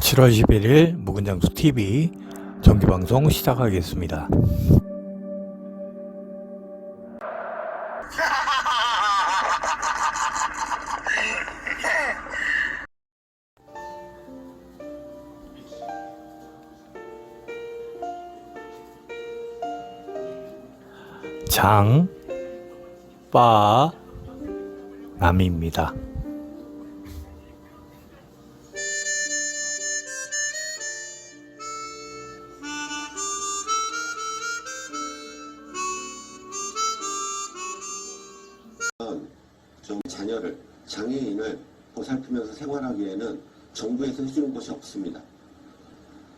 7월 11일 묵은장수 TV 정기방송 시작하겠습니다. 장, 빠, 남입니다.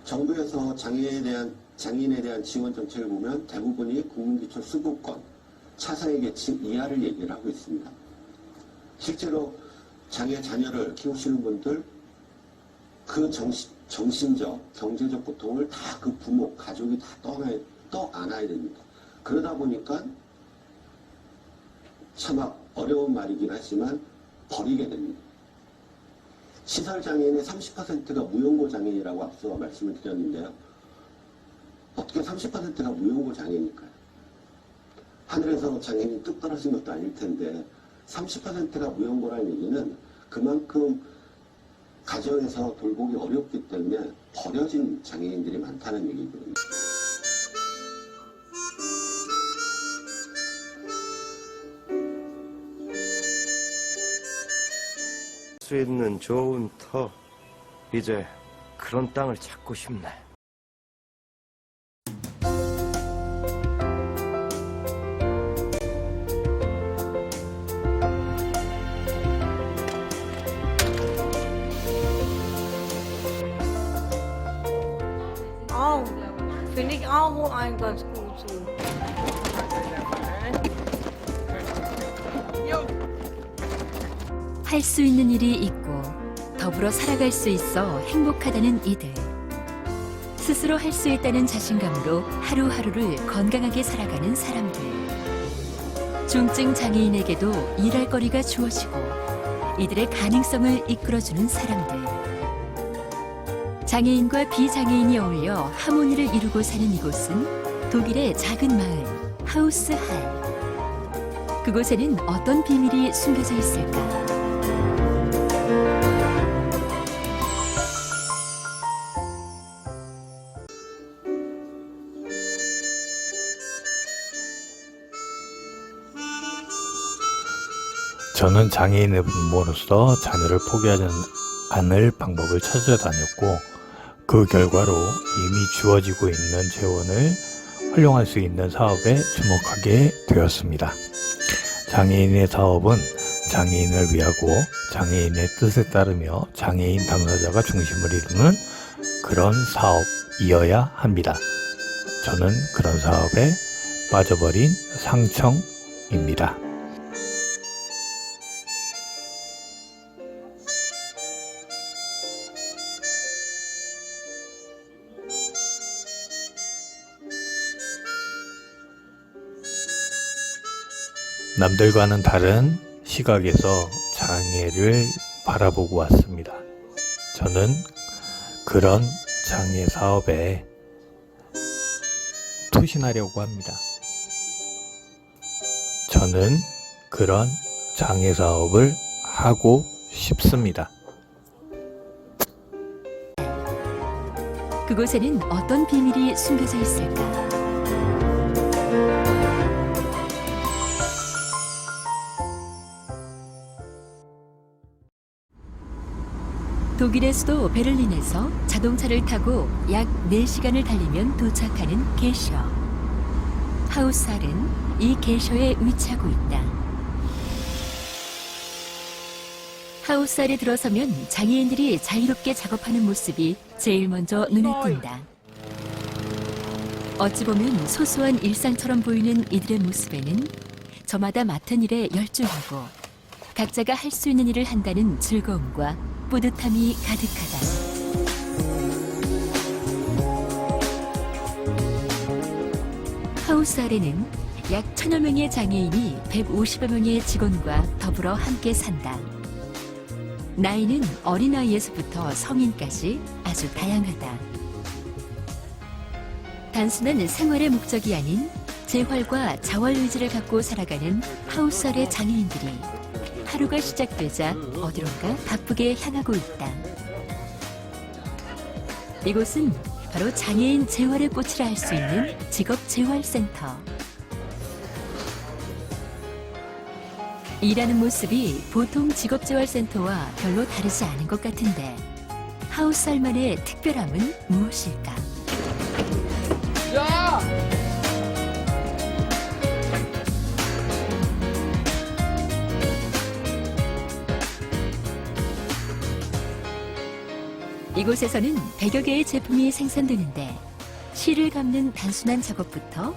정부에서 장애인에 대한 장애인에 대한 지원 정책을 보면 대부분이 국민기초 수급권, 차상위 계층 이하를 얘기를 하고 있습니다. 실제로 장애 자녀를 키우시는 분들 그 정신, 정신적, 경제적 고통을 다 그 부모, 가족이 다 떠나, 떠 안아야 됩니다. 그러다 보니까 참 어려운 말이긴 하지만 버리게 됩니다. 시설 장애인의 30%가 무용고 장애인이라고 앞서 말씀을 드렸는데요. 어떻게 30%가 무용고 장애인일까요? 하늘에서 장애인이 뚝 떨어진 것도 아닐 텐데 30%가 무용고라는 얘기는 그만큼 가정에서 돌보기 어렵기 때문에 버려진 장애인들이 많다는 얘기거든요. 수 있는 좋은 터 이제 그런 땅을 찾고 싶네. 더불어 살아갈 수 있어 행복하다는 이들. 스스로 할 수 있다는 자신감으로 하루하루를 건강하게 살아가는 사람들. 중증 장애인에게도 일할 거리가 주어지고 이들의 가능성을 이끌어주는 사람들. 장애인과 비장애인이 어울려 하모니를 이루고 사는 이곳은 독일의 작은 마을 하우스 할. 그곳에는 어떤 비밀이 숨겨져 있을까? 저는 장애인의 부모로서 자녀를 포기하지 않을 방법을 찾아다녔고 그 결과로 이미 주어지고 있는 재원을 활용할 수 있는 사업에 주목하게 되었습니다. 장애인의 사업은 장애인을 위하고 장애인의 뜻에 따르며 장애인 당사자가 중심을 이루는 그런 사업이어야 합니다. 저는 그런 사업에 빠져버린 상청입니다. 남들과는 다른 시각에서 장애를 바라보고 왔습니다. 저는 그런 장애 사업에 투신하려고 합니다. 저는 그런 장애 사업을 하고 싶습니다. 그곳에는 어떤 비밀이 숨겨져 있을까? 독일의 수도 베를린에서 자동차를 타고 약 4시간을 달리면 도착하는 게셔. 하우스알은 이 게셔에 위치하고 있다. 하우스알에 들어서면 장애인들이 자유롭게 작업하는 모습이 제일 먼저 눈에 띈다. 어찌 보면 소소한 일상처럼 보이는 이들의 모습에는 저마다 맡은 일에 열중하고 각자가 할 수 있는 일을 한다는 즐거움과 뿌듯함이 가득하다. 하우스 아래는 약 천여 명의 장애인이 150여 명의 직원과 더불어 함께 산다. 나이는 어린아이에서부터 성인까지 아주 다양하다. 단순한 생활의 목적이 아닌 재활과 자활 의지를 갖고 살아가는 하우스알의 장애인들이 하루가 시작되자 어디론가 바쁘게 향하고 있다. 이곳은 바로 장애인 재활의 꽃이라 할 수 있는 직업 재활센터. 일하는 모습이 보통 직업 재활센터와 별로 다르지 않은 것 같은데 하우스알만의 특별함은 무엇일까? 이곳에서는 100여 개의 제품이 생산되는데 실을 감는 단순한 작업부터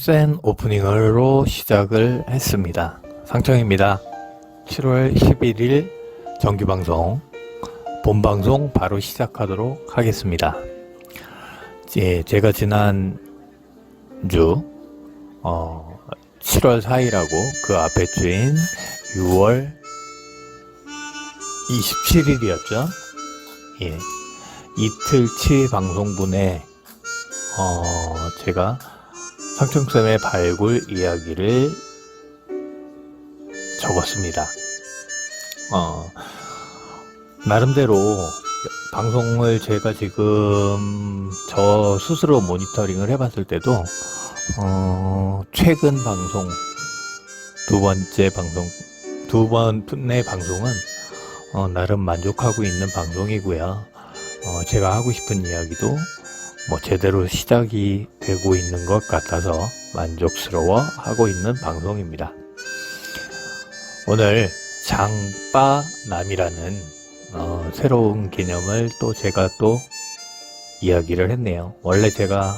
센 오프닝으로 시작을 했습니다. 상청입니다. 7월 11일 정규방송, 본방송 바로 시작하도록 하겠습니다. 예, 제가 지난 주, 어, 7월 4일하고 그 앞에 주인 6월 27일이었죠. 예. 이틀치 방송분에, 어, 제가 상청쌤의 발굴 이야기를 적었습니다. 어, 나름대로 방송을 제가 지금 저 스스로 모니터링을 해봤을 때도, 어, 최근 방송, 두 번째 방송, 두 번의 방송은, 어, 나름 만족하고 있는 방송이고요. 어, 제가 하고 싶은 이야기도 뭐 제대로 시작이 되고 있는 것 같아서 만족스러워 하고 있는 방송입니다. 오늘 장빠남이라는 어, 새로운 개념을 또 제가 또 이야기를 했네요. 원래 제가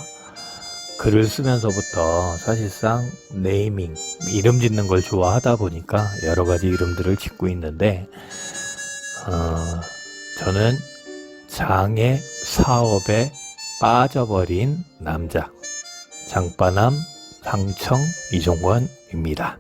글을 쓰면서부터 사실상 네이밍, 이름 짓는 걸 좋아하다 보니까 여러 가지 이름들을 짓고 있는데, 어, 저는 장애 사업에 빠져버린 남자 장빠남 상청 이종권입니다.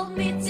Hold me,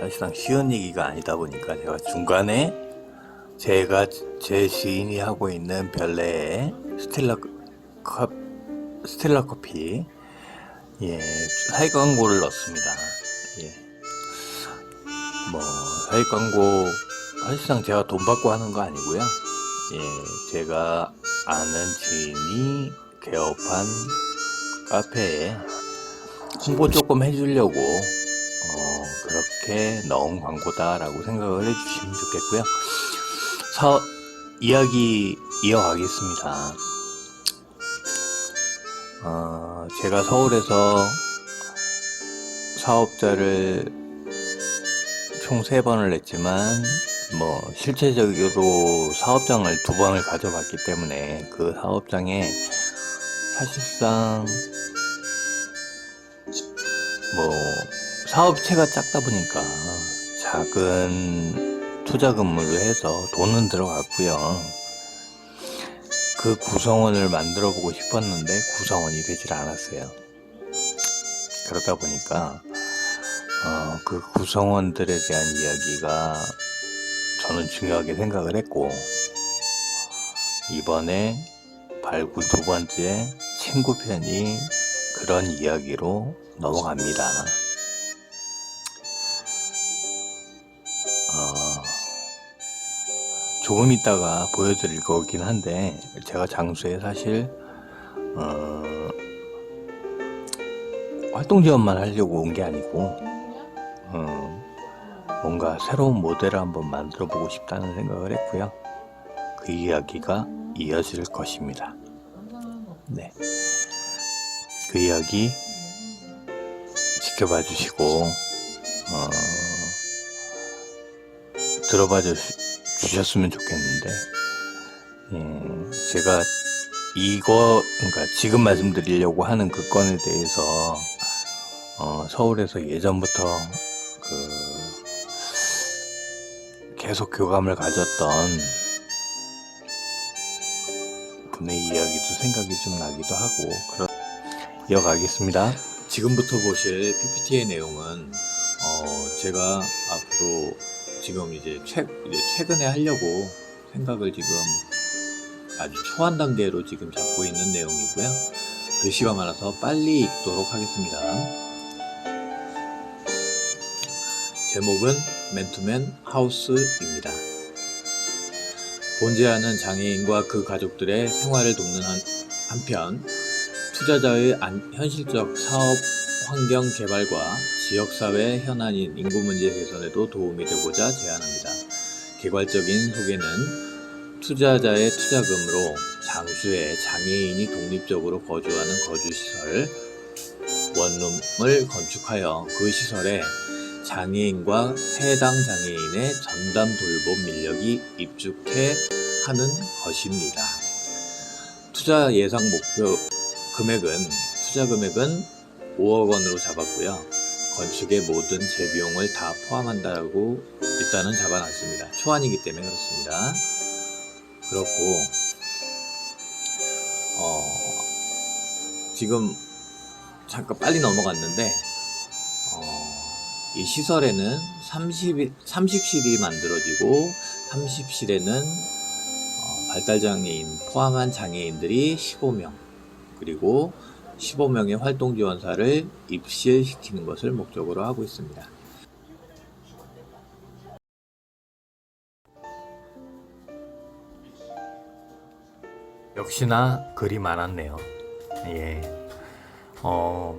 사실상 쉬운 얘기가 아니다 보니까 제가 중간에 제가 제 지인이 하고 있는 별내의 스텔라 컵 스텔라 커피 예 사익 광고를 넣습니다. 예. 뭐 사익 광고 사실상 제가 돈 받고 하는 거 아니고요. 예 제가 아는 지인이 개업한 카페에 홍보 조금 해주려고 어, 그렇게 넣은 광고다라고 생각을 해주시면 좋겠고요. 사 이야기 이어가겠습니다. 어, 제가 서울에서 사업자를 총 세 번을 냈지만 뭐 실체적으로 사업장을 두 번을 가져봤기 때문에 그 사업장에 사실상 뭐 사업체가 작다 보니까 작은 투자금으로 해서 돈은 들어갔고요. 그 구성원을 만들어 보고 싶었는데 구성원이 되질 않았어요. 그러다 보니까 어, 그 구성원들에 대한 이야기가 저는 중요하게 생각을 했고 이번에 발굴 두 번째 친구 편이 그런 이야기로 넘어갑니다. 조금 있다가 보여드릴 거긴 한데 제가 장수에 사실 어, 활동 지원만 하려고 온 게 아니고 어, 뭔가 새로운 모델을 한번 만들어 보고 싶다는 생각을 했고요. 그 이야기가 이어질 것입니다. 네. 그 이야기 지켜봐 주시고, 어, 들어봐 주, 주셨으면 좋겠는데, 예, 제가 이거, 그러니까 지금 말씀드리려고 하는 그 건에 대해서, 어, 서울에서 예전부터 그, 계속 교감을 가졌던 분의 이야기도 생각이 좀 나기도 하고 그런 이어가겠습니다. 지금부터 보실 PPT의 내용은 어 제가 앞으로 지금 이제 최 이제 최근에 하려고 생각을 지금 아주 초안 단계로 지금 잡고 있는 내용이고요. 글씨가 많아서 빨리 읽도록 하겠습니다. 제목은 맨투맨 하우스입니다. 본제하는 장애인과 그 가족들의 생활을 돕는 한, 한편 투자자의 안- 현실적 사업 환경 개발과 지역사회 현안인 인구 문제 개선에도 도움이 되고자 제안합니다. 개괄적인 소개는 투자자의 투자금으로 장수의 장애인이 독립적으로 거주하는 거주시설 원룸을 건축하여 그 시설에 장애인과 해당 장애인의 전담 돌봄 인력이 입주해 하는 것입니다. 투자 예상 목표 금액은 투자 금액은 5억 원으로 잡았고요. 건축의 모든 재비용을 다 포함한다고 일단은 잡아놨습니다. 초안이기 때문에 그렇습니다. 그렇고 어, 지금 잠깐 빨리 넘어갔는데 어, 이 시설에는 30, 30실이 만들어지고 30실에는 어, 발달 장애인 포함한 장애인들이 15명 그리고 15명의 활동 지원사를 입실시키는 것을 목적으로 하고 있습니다. 역시나 글이 많았네요. 예. 어,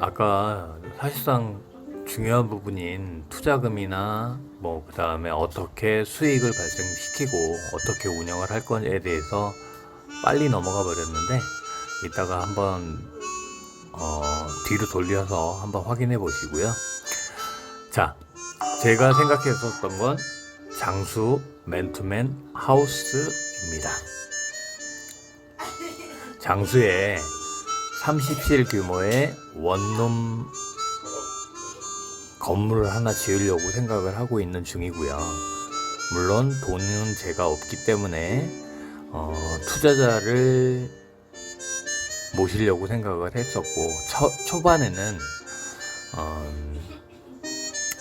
아까 사실상 중요한 부분인 투자금이나 뭐 그 다음에 어떻게 수익을 발생시키고 어떻게 운영을 할 건에 대해서 빨리 넘어가 버렸는데 이따가 한번 어, 뒤로 돌려서 한번 확인해 보시고요. 자, 제가 생각했었던 건 장수 맨투맨 하우스입니다. 장수에 30실 규모의 원룸 건물을 하나 지으려고 생각을 하고 있는 중이고요. 물론 돈은 제가 없기 때문에 어, 투자자를 모시려고 생각을 했었고 초, 초반에는 어,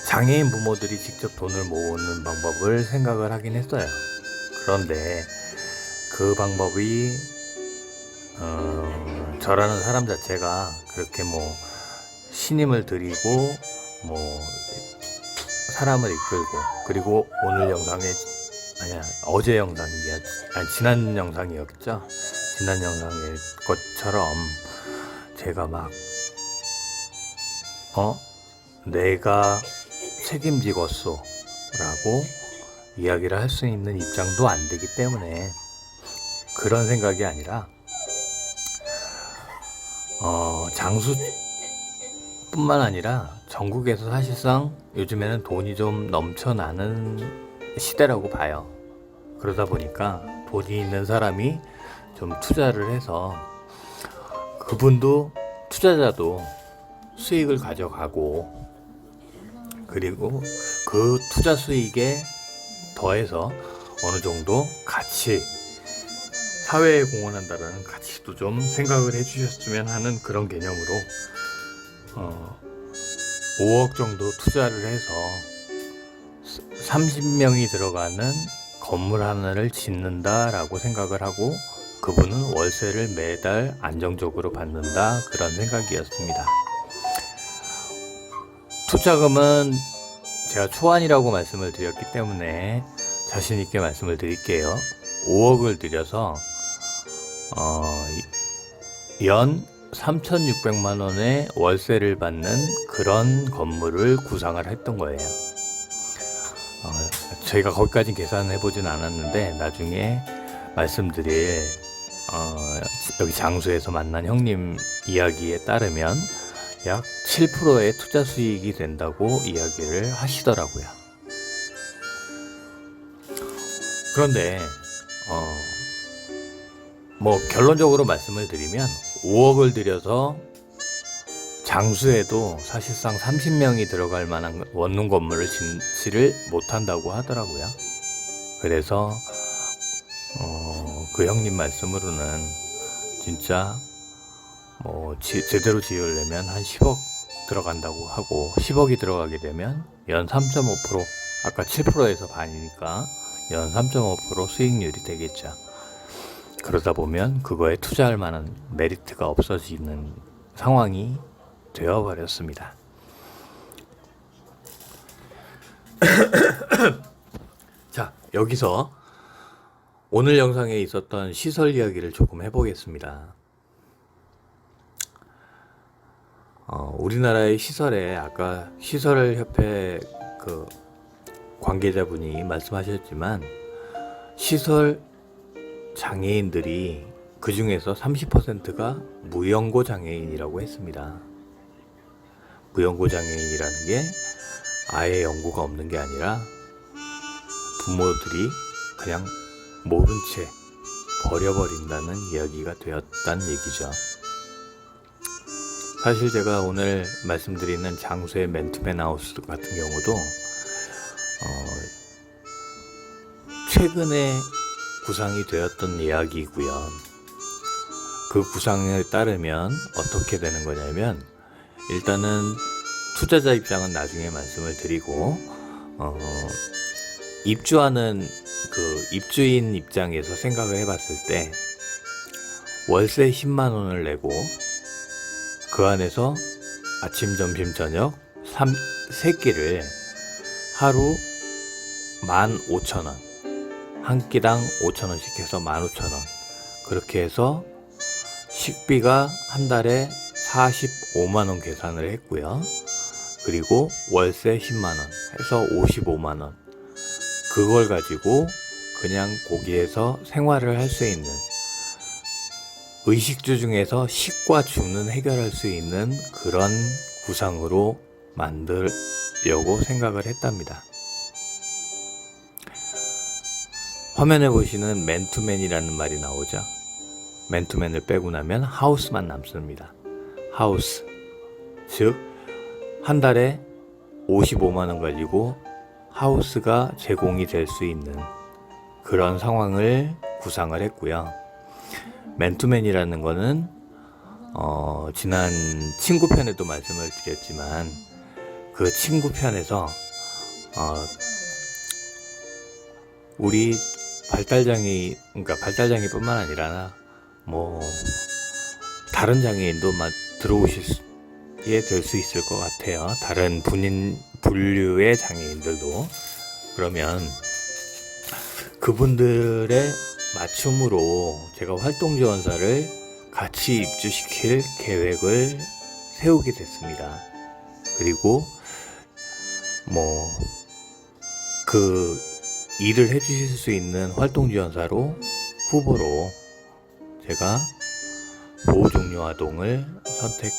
장애인 부모들이 직접 돈을 모으는 방법을 생각을 하긴 했어요. 그런데 그 방법이 어, 저라는 사람 자체가 그렇게 뭐 신임을 드리고 뭐 사람을 이끌고 그리고 오늘 영상에 아니야 어제 영상이야 아니 지난 영상이었죠 지난 영상의 것처럼 제가 막 어? 내가 책임지겠소 라고 이야기를 할 수 있는 입장도 안 되기 때문에 그런 생각이 아니라 어, 장수 뿐만 아니라 전국에서 사실상 요즘에는 돈이 좀 넘쳐나는 시대라고 봐요. 그러다 보니까 돈이 있는 사람이 좀 투자를 해서 그분도 투자자도 수익을 가져가고 그리고 그 투자 수익에 더해서 어느 정도 가치 사회에 공헌한다는 가치도 좀 생각을 해주셨으면 하는 그런 개념으로 어, 5억 정도 투자를 해서 30명이 들어가는 건물 하나를 짓는다라고 생각을 하고 그분은 월세를 매달 안정적으로 받는다 그런 생각이었습니다. 투자금은 제가 초안이라고 말씀을 드렸기 때문에 자신 있게 말씀을 드릴게요. 5억을 들여서 어, 연 3,600만 원의 월세를 받는 그런 건물을 구상을 했던 거예요. 어, 저희가 거기까지 계산을 해보진 않았는데 나중에 말씀드릴 어, 여기 장소에서 만난 형님 이야기에 따르면 약 7%의 투자 수익이 된다고 이야기를 하시더라고요. 그런데 어, 뭐 결론적으로 말씀을 드리면 5억을 들여서 장수에도 사실상 30명이 들어갈 만한 원룸 건물을 짓지를 못한다고 하더라고요. 그래서 어, 그 형님 말씀으로는 진짜 뭐 지- 제대로 지으려면 한 10억 들어간다고 하고 10억이 들어가게 되면 연 3.5% 아까 7%에서 반이니까 연 3.5% 수익률이 되겠죠. 그러다 보면 그거에 투자할 만한 메리트가 없어지는 상황이 되어버렸습니다. 자, 여기서 오늘 영상에 있었던 시설 이야기를 조금 해보겠습니다. 어, 우리나라의 시설에 아까 시설 협회 그 관계자분이 말씀하셨지만 시설 장애인들이 그 중에서 30%가 무연고 장애인이라고 했습니다. 무연고 장애인이라는 게 아예 연고가 없는 게 아니라 부모들이 그냥 모른 채 버려버린다는 이야기가 되었다는 얘기죠. 사실 제가 오늘 말씀드리는 장수의 맨투맨 하우스 같은 경우도 어, 최근에 구상이 되었던 이야기고요. 그 구상에 따르면 어떻게 되는 거냐면 일단은 투자자 입장은 나중에 말씀을 드리고 어, 입주하는 그 입주인 입장에서 생각을 해봤을 때 월세 10만 원을 내고 그 안에서 아침, 점심, 저녁 3, 세끼를 하루 15,000원 한 끼당 5,000원씩 해서 15,000원. 그렇게 해서 식비가 한 달에 45만원 계산을 했고요. 그리고 월세 10만원 해서 55만원 그걸 가지고 그냥 거기에서 생활을 할 수 있는 의식주 중에서 식과 주는 해결할 수 있는 그런 구상으로 만들려고 생각을 했답니다. 화면에 보시는 맨투맨이라는 말이 나오죠. 맨투맨을 빼고 나면 하우스만 남습니다. 하우스. 즉, 한 달에 55만원 가지고 하우스가 제공이 될 수 있는 그런 상황을 구상을 했고요. 맨투맨이라는 거는 어, 지난 친구 편에도 말씀을 드렸지만 그 친구 편에서 어, 우리 발달장애 그러니까 발달장애뿐만 아니라 뭐 다른 장애인도 막 들어오실 수 예, 될 수 있을 것 같아요. 다른 분인 분류의 장애인들도 그러면 그분들의 맞춤으로 제가 활동 지원사를 같이 입주시킬 계획을 세우게 됐습니다. 그리고 뭐 그 일을 해주실 수 있는 활동 지원사로 후보로 제가 보호 종료 아동을 선택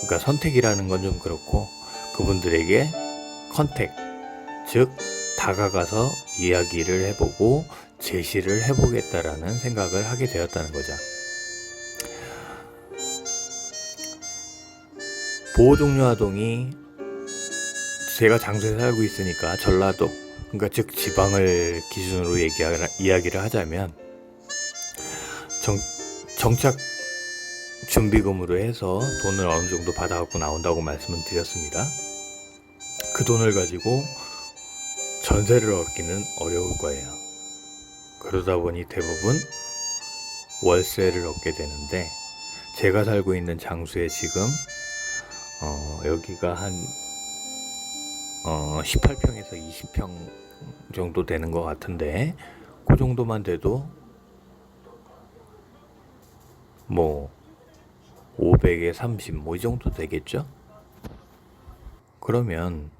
그러니까 선택이라는 건 좀 그렇고 그분들에게 컨택 즉 다가가서 이야기를 해보고 제시를 해보겠다라는 생각을 하게 되었다는 거죠. 보호 종료 아동이 제가 장소에 살고 있으니까 전라도 그러니까 즉 지방을 기준으로 얘기하, 이야기를 하자면 정, 정착 준비금으로 해서 돈을 어느 정도 받아갖고 나온다고 말씀을 드렸습니다. 그 돈을 가지고 전세를 얻기는 어려울 거예요. 그러다 보니 대부분 월세를 얻게 되는데 제가 살고 있는 장소에 지금 어, 여기가 한 어, 18평에서 20평 정도 되는 것 같은데 그 정도만 돼도 뭐 500에 30 뭐 이 정도 되겠죠? 그러면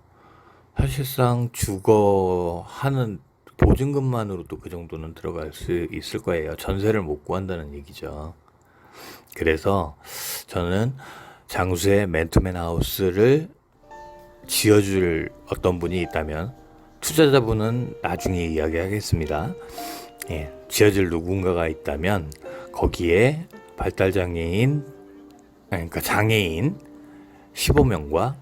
사실상 주거 하는 보증금만으로도 그 정도는 들어갈 수 있을 거예요. 전세를 못 구한다는 얘기죠. 그래서 저는 장수의 맨투맨 하우스를 지어줄 어떤 분이 있다면 투자자분은 나중에 이야기하겠습니다. 예, 지어줄 누군가가 있다면 거기에 발달장애인 그러니까 장애인 15명과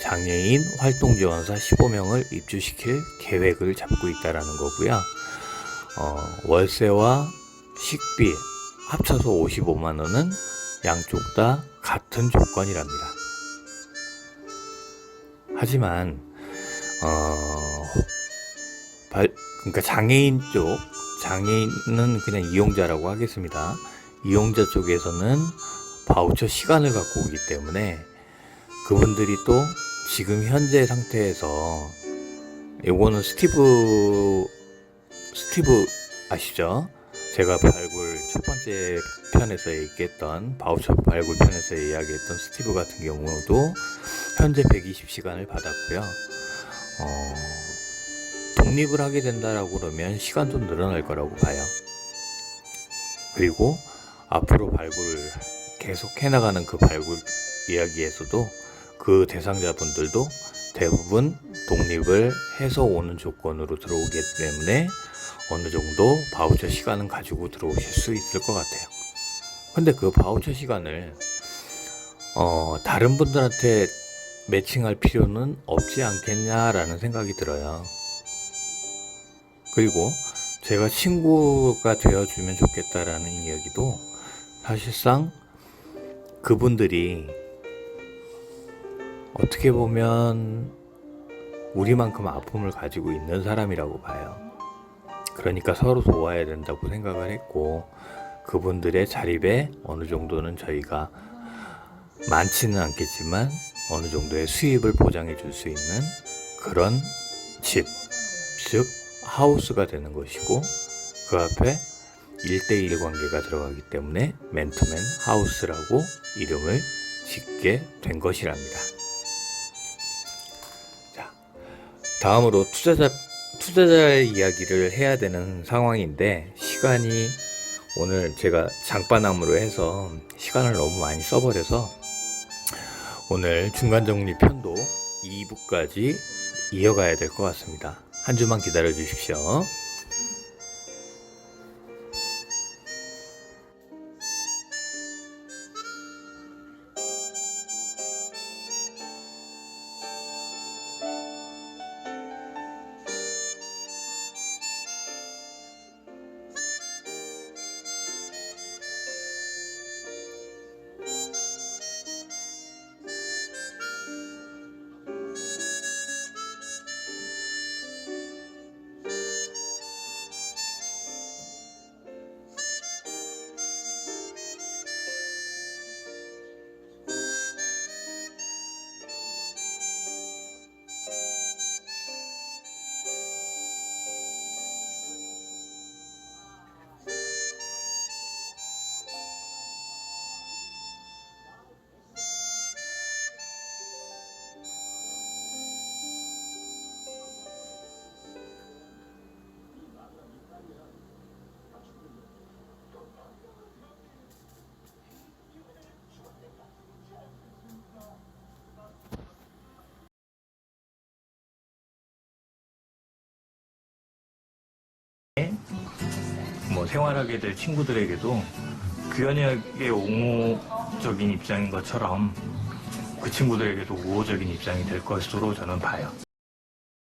장애인 활동 지원사 15명을 입주시킬 계획을 잡고 있다라는 거고요. 어, 월세와 식비 합쳐서 55만 원은 양쪽 다 같은 조건이랍니다. 하지만 어, 발, 그러니까 장애인 쪽 장애인은 그냥 이용자라고 하겠습니다. 이용자 쪽에서는 바우처 시간을 갖고 오기 때문에 그분들이 또 지금 현재 상태에서 요거는 스티브 스티브 아시죠? 제가 발굴 첫 번째 편에서 얘기했던 바우처 발굴 편에서 이야기했던 스티브 같은 경우도 현재 120시간을 받았고요. 어, 독립을 하게 된다라고 그러면 시간도 늘어날 거라고 봐요. 그리고 앞으로 발굴을 계속 해나가는 그 발굴 이야기에서도 그 대상자분들도 대부분 독립을 해서 오는 조건으로 들어오기 때문에 어느 정도 바우처 시간은 가지고 들어오실 수 있을 것 같아요. 근데 그 바우처 시간을 어, 다른 분들한테 매칭할 필요는 없지 않겠냐라는 생각이 들어요. 그리고 제가 친구가 되어주면 좋겠다라는 이야기도 사실상 그분들이 어떻게 보면 우리만큼 아픔을 가지고 있는 사람이라고 봐요. 그러니까 서로 도와야 된다고 생각을 했고 그분들의 자립에 어느 정도는 저희가 많지는 않겠지만 어느 정도의 수입을 보장해 줄 수 있는 그런 집, 즉 하우스가 되는 것이고 그 앞에 1대1 관계가 들어가기 때문에 맨투맨 하우스라고 이름을 짓게 된 것이랍니다. 다음으로 투자자 투자자의 이야기를 해야 되는 상황인데 시간이 오늘 제가 장바람으로 해서 시간을 너무 많이 써버려서 오늘 중간 정리 편도 2부까지 이어가야 될 것 같습니다. 한 주만 기다려 주십시오. 뭐 생활하게 될 친구들에게도 규현이의 옹호적인 입장인 것처럼 그 친구들에게도 우호적인 입장이 될 것으로 저는 봐요.